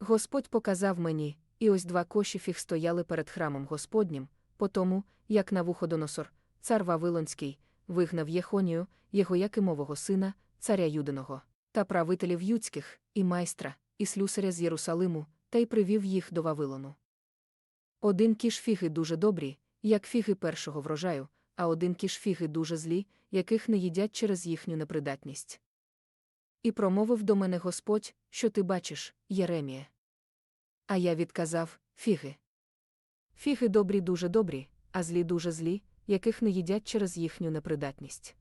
Господь показав мені, і ось два коші фіг стояли перед храмом Господнім, по тому, як Навуходоносор, цар Вавилонський, вигнав Єхонію, його Якимового сина, царя Юдиного, та правителів юдських, і майстра, і слюсаря з Єрусалиму, та й привів їх до Вавилону. Один кіш фіги дуже добрі, як фіги першого врожаю, а один кіш фіги дуже злі, яких не їдять через їхню непридатність. І промовив до мене Господь, що ти бачиш, Єреміє. А я відказав фіги. Фіги добрі дуже добрі, а злі дуже злі, яких не їдять через їхню непридатність.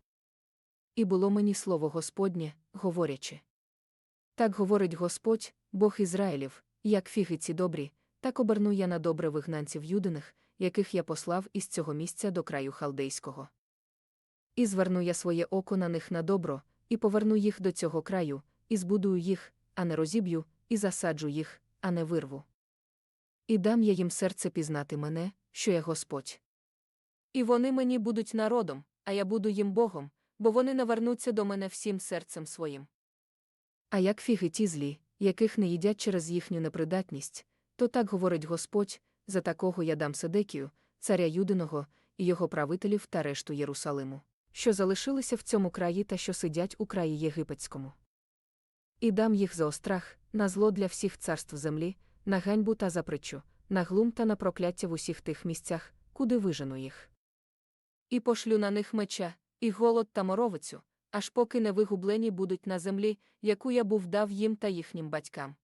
І було мені слово Господнє, говорячи. Так говорить Господь, Бог Ізраїлів, як фіги ці добрі, так оберну я на добре вигнанців юдиних, яких я послав із цього місця до краю халдейського. І зверну я своє око на них на добро, і поверну їх до цього краю, і збудую їх, а не розіб'ю, і засаджу їх, а не вирву. І дам я їм серце пізнати мене, що я Господь. І вони мені будуть народом, а я буду їм Богом, бо вони навернуться до мене всім серцем своїм. А як фіги ті злі, яких не їдять через їхню непридатність, то так говорить Господь, за такого я дам Седекію, царя Юдиного, і його правителів та решту Єрусалиму, що залишилися в цьому краї та що сидять у краї єгипетському. І дам їх за острах, на зло для всіх царств землі, на ганьбу та запричу, на глум та на прокляття в усіх тих місцях, куди вижену їх. І пошлю на них меча, і голод та моровицю, аж поки не вигублені будуть на землі, яку я був дав їм та їхнім батькам.